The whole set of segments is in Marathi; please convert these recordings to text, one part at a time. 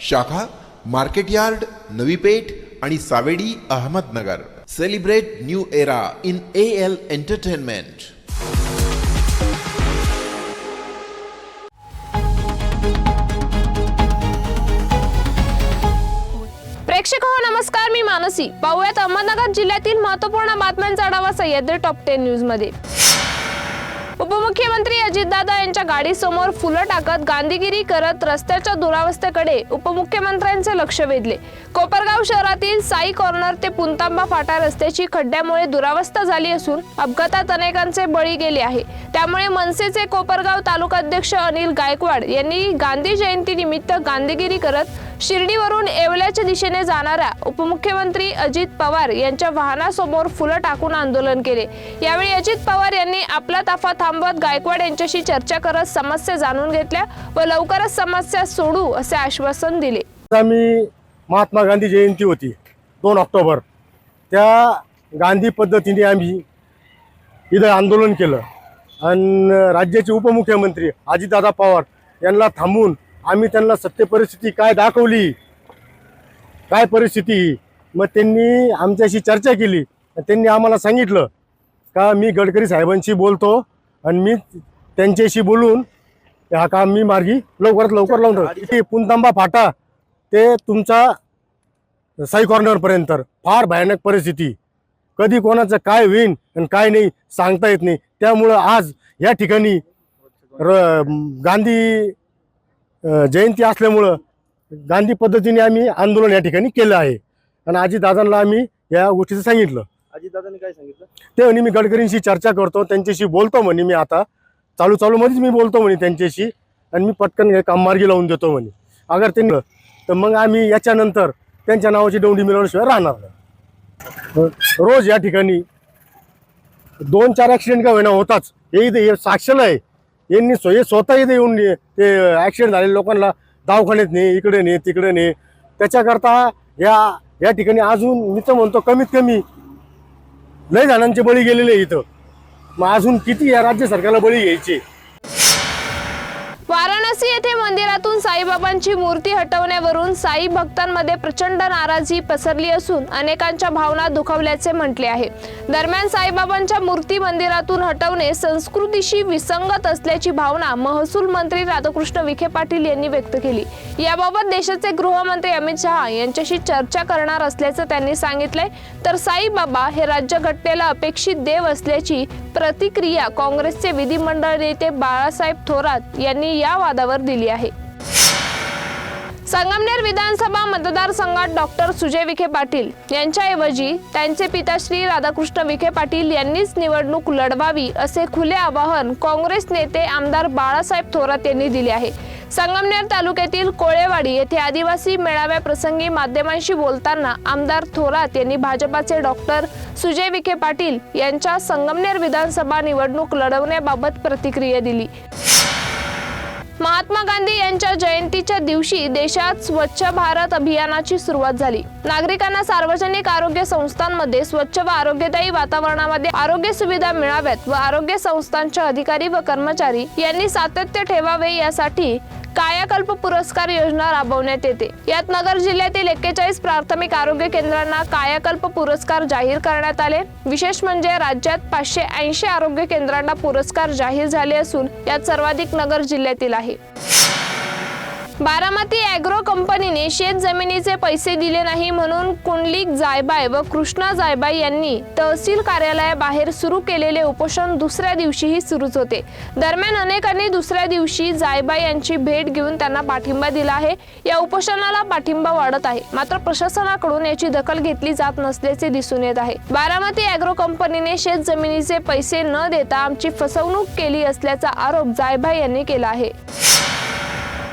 शाखा मार्केट यार्ड नवी पेठ आणि Savedi Ahmednagar. Celebrate new era in A L entertainment प्रेक्षक हो नमस्कार मी मानसी. पाहूयात अहमदनगर जिल्ह्यातील महत्त्वपूर्ण बातम्यांचा आढावा सह्याद्री टॉप टेन न्यूजमध्ये. उपमुख्यमंत्री अजितदादा यांच्या गाडीसमोर फुलं टाकत गांधीगिरी करत रस्त्याच्या दुरावस्थेकडे उपमुख्यमंत्र्यांचे लक्ष वेधले. कोपरगाव शहरातील साई कॉर्नर ते पुंतांबा फाटा रस्त्याची खड्ड्यामुळे दुरावस्था झाली असून अपघातात अनेकांचे बळी गेले आहे. त्यामुळे मनसेचे कोपरगाव तालुकाध्यक्ष अनिल गायकवाड यांनी गांधी जयंती निमित्त गांधीगिरी करत शिर्डीवरून येवल्याच्या दिशेने जाणाऱ्या उपमुख्यमंत्री अजित पवार यांच्या वाहनासमोर फुलं टाकून आंदोलन केले. यावेळी अजित पवार यांनी आपला ताफा थांबवत गायकवाड यांच्याशी चर्चा करत समस्या जाणून घेतल्या व लवकरच समस्या सोडू असे आश्वासन दिले. आम्ही महात्मा गांधी जयंती होती दोन ऑक्टोबर. त्या गांधी पद्धतीने आम्ही इथं आंदोलन केलं. आणि राज्याचे उपमुख्यमंत्री अजितदादा पवार यांना थांबून आम्ही त्यांना सत्य परिस्थिती काय दाखवली काय परिस्थिती मग त्यांनी आमच्याशी चर्चा केली. त्यांनी आम्हाला सांगितलं का मी गडकरी साहेबांशी बोलतो आणि मी त्यांच्याशी बोलून हा काम मी मार्गी लवकरात लवकर लावून ठेवतो. पुंतांबा फाटा ते तुमचा साई कॉर्नरपर्यंत फार भयानक परिस्थिती. कधी कोणाचं काय होईन आणि काय नाही सांगता येत नाही. त्यामुळं आज या ठिकाणी र गांधी जयंती असल्यामुळं गांधी पद्धतीने आम्ही आंदोलन या ठिकाणी केलं आहे. आणि आजी दादांना आम्ही या गोष्टीचं सांगितलं. अजितदादांनी काय सांगितलं? ते म्हणे मी गडकरींशी चर्चा करतो त्यांच्याशी बोलतो म्हणे मी आता. चालू चालू मध्येच मी बोलतो म्हणे त्यांच्याशी आणि मी पटकन हे काम मार्गी लावून देतो म्हणे. अगर त्यांनी तर मग आम्ही याच्यानंतर त्यांच्या नावाची डोंडी मिळवल्याशिवाय राहणार नाही. रोज या ठिकाणी दोन चार ॲक्सिडेंट का होईना होताच. हे इथे हे साक्षर आहे. यांनी स्व हे स्वतः इथे येऊन ते ॲक्सिडेंट झालेल्या लोकांना दवाखान्यात ने इकडे ने तिकडे ने. त्याच्याकरता या या ठिकाणी अजून मी तर म्हणतो कमीत कमी लय जणांचे बळी गेलेले इथं. मग अजून किती या राज्य सरकारला बळी घ्यायचे? वाराणसी येथे मंदिरातून साईबाबांची मूर्ती हटवण्यावरून साई भक्तांमध्ये प्रचंड नाराजी पसरली असून अनेकांच्या भावना दुखावल्याचे म्हटले आहे. दरम्यान साईबाबांच्या मूर्ती मंदिरातून हटवणे संस्कृतीशी विसंगत असल्याची भावना महसूल मंत्री राधाकृष्ण विखे पाटील यांनी व्यक्त केली. याबाबत देशाचे गृहमंत्री अमित शहा यांच्याशी चर्चा करणार असल्याचं त्यांनी सांगितलंय. तर साईबाबा हे राज्यघटनेला अपेक्षित देव असल्याची प्रतिक्रिया काँग्रेसचे विधिमंडळ नेते बाळासाहेब थोरात यांनी या वादावर दिली आहे. संगमनेर विधानसभा मतदारसंघात डॉक्टर सुजय विखे पाटील यांच्याऐवजी त्यांचे पिता श्री राधाकृष्ण विखे पाटील यांनीच निवडणूक लढवावी असे खुले आवाहन काँग्रेस नेते आमदार बाळासाहेब थोरात यांनी दिले आहे. संगमनेर तालुक्यातील कोळेवाडी येथे आदिवासी मेळाव्याप्रसंगी माध्यमांशी बोलताना आमदार थोरात यांनी भाजपाचे डॉक्टर सुजय विखे पाटील यांच्या संगमनेर विधानसभा निवडणूक लढवण्याबाबत प्रतिक्रिया दिली. महात्मा गांधी यांच्या जयंतीच्या दिवशी देशात स्वच्छ भारत अभियानाची सुरुवात झाली. नागरिकांना सार्वजनिक आरोग्य संस्थांमध्ये स्वच्छ व आरोग्यदायी वातावरणामध्ये आरोग्य सुविधा मिळाव्यात व आरोग्य संस्थांचे अधिकारी व कर्मचारी यांनी सातत्य ठेवावे यासाठी कायाकल्प पुरस्कार योजना राबवण्यात येते. यात नगर जिल्ह्यातील एक्केचाळीस प्राथमिक आरोग्य केंद्रांना कायाकल्प पुरस्कार जाहीर करण्यात आले. विशेष म्हणजे राज्यात पाचशे ऐंशी आरोग्य केंद्रांना पुरस्कार जाहीर झाले असून यात सर्वाधिक नगर जिल्ह्यातील आहे. बारामती अॅग्रो कंपनीने शेत जमिनीचे पैसे दिले नाही म्हणून कुंडलिक जायबाय व कृष्णा जायबाय यांनी तहसील कार्यालयाबाहेर सुरू केलेले उपोषण दुसऱ्या दिवशीही सुरूच होते. दरम्यान अनेकांनी दुसऱ्या दिवशी जायबाई यांची भेट घेऊन त्यांना पाठिंबा दिला आहे. या उपोषणाला पाठिंबा वाढत आहे. मात्र प्रशासनाकडून याची दखल घेतली जात नसल्याचे दिसून येत आहे. बारामती अॅग्रो कंपनीने शेत जमिनीचे पैसे न देता आमची फसवणूक केली असल्याचा आरोप जायबाई यांनी केला आहे.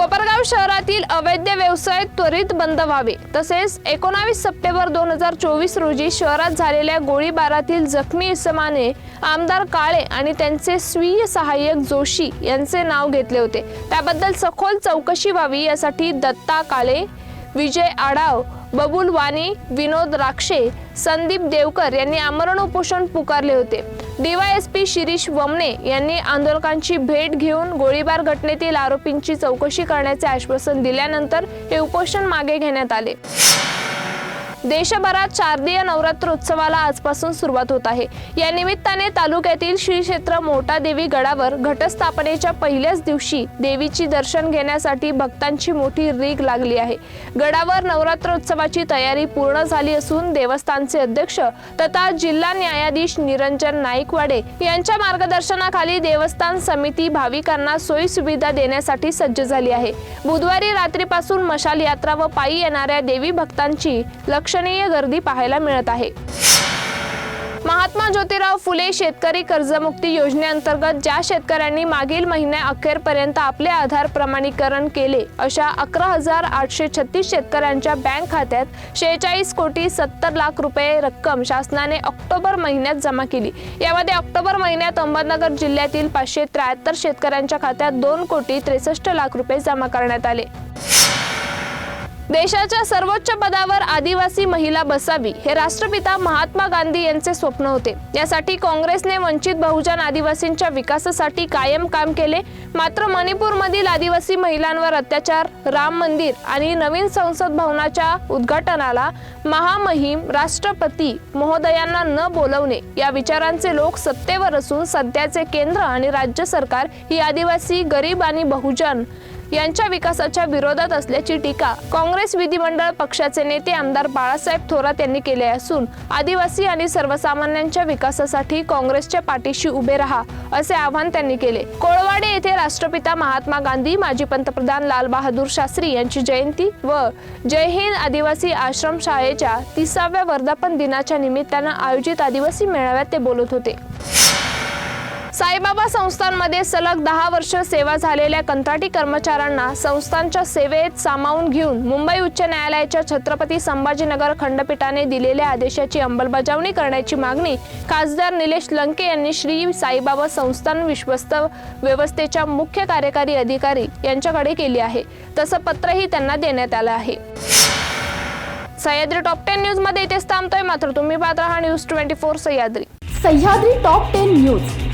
कोपरगाव शहरातील अवैध व्यवसाय त्वरित बंद व्हावे. तसेच एकोणावीस सप्टेंबर दोन हजार चोवीस रोजी शहरात झालेल्या गोळीबारातील जखमी इसमाने आमदार काळे आणि त्यांचे स्वीय सहाय्यक जोशी यांचे नाव घेतले होते. त्याबद्दल सखोल चौकशी व्हावी यासाठी दत्ता काळे विजय आडाव बबुल वाणी विनोद राक्षे संदीप देवकर यांनी आमरण उपोषण पुकारले होते. डीवायएसपी शिरीष वमने यांनी आंदोलकांची भेट घेऊन गोळीबार घटनेतील आरोपींची चौकशी करण्याचे आश्वासन दिल्यानंतर हे उपोषण मागे घेण्यात आले. देशभरात शारदीय नवरात्र उत्सवाला आजपासून सुरुवात होत आहे. या निमित्ताने तालुक्यातील श्री क्षेत्र मोठा देवी गडावर घटस्थापनेच्या पहिल्याच दिवशी देवीची दर्शन घेण्यासाठी भक्तांची मोठी रीग लागली आहे. गडावर नवरात्र उत्सवाची तयारी पूर्ण झाली असून देवस्थानचे अध्यक्ष तथा जिल्हा न्यायाधीश निरंजन नाईकवाडे यांच्या मार्गदर्शनाखाली देवस्थान समिती भाविकांना सोयी सुविधा देण्यासाठी सज्ज झाली आहे. बुधवारी रात्रीपासून मशाल यात्रा व पायी येणाऱ्या देवी भक्तांची लक्ष लक्षणीय गर्दी पाहायला मिळत आहे. महात्मा ज्योतिराव फुले शेतकरी कर्जमुक्ती योजनेअंतर्गत ज्या शेतकऱ्यांनी मागील महिन्या अखेरपर्यंत आपले आधार प्रमाणीकरण केले अशा अकरा हजार आठशे छत्तीस शेतकऱ्यांच्या बँक खात्यात शेहेचाळीस कोटी सत्तर लाख रुपये रक्कम शासनाने ऑक्टोबर महिन्यात जमा केली. यामध्ये ऑक्टोबर महिन्यात अहमदनगर जिल्ह्यातील पाचशे त्र्याहत्तर शेतकऱ्यांच्या खात्यात दोन कोटी त्रेसष्ट लाख रुपये जमा करण्यात आले. देशाच्या सर्वोच्च पदावर आदिवासी महिला बसावी हे राष्ट्रपिता महात्मा गांधी यांचे स्वप्न होते. यासाठी काँग्रेसने वंचित बहुजन आदिवासींच्या विकासासाठी कायम काम केले. मात्र मणिपूरमधील आदिवासी महिलांवर अत्याचार राम मंदिर आणि नवीन संसद भवनाच्या उद्घाटनाला महामहिम राष्ट्रपती महोदयांना न बोलवणे या विचारांचे लोक सत्तेवर असून सध्याचे केंद्र आणि राज्य सरकार ही आदिवासी गरीब आणि बहुजन यांच्या विकासाच्या विरोधात असल्याची टीका काँग्रेस विधिमंडळ पक्षाचे नेते आमदार बाळासाहेब थोरात यांनी केले असून आदिवासी आणि सर्वसामान्यांच्या विकासासाठी काँग्रेसच्या पाठीशी उभे राहा असे आवाहन त्यांनी केले. कोळवाडे येथे राष्ट्रपिता महात्मा गांधी माजी पंतप्रधान लाल बहादूर शास्त्री यांची जयंती व जय हिंद आदिवासी आश्रम शाळेच्या तिसाव्या वर्धापन दिनाच्या निमित्तानं आयोजित आदिवासी मेळाव्यात ते बोलत होते. साईबाबा संस्थांमध्ये सलग दहा वर्ष सेवा झालेल्या कंत्राटी कर्मचाऱ्यांना संस्थांच्या सेवेत सामावून घेऊन मुंबई उच्च न्यायालयाच्या छत्रपती संभाजीनगर खंडपीठाने दिलेल्या आदेशाची अंमलबजावणी करण्याची मागणी खासदार निलेश लंके यांनी श्री साईबाबा संस्थान विश्वस्त व्यवस्थेच्या मुख्य कार्यकारी अधिकारी यांच्याकडे केली आहे. तसं पत्रही त्यांना देण्यात आलं आहे. सह्याद्री टॉप टेन न्यूजमध्ये इथेच थांबतोय मात्र तुम्ही पाहत राहा news twenty four Sahyadri. Sahyadri top ten news.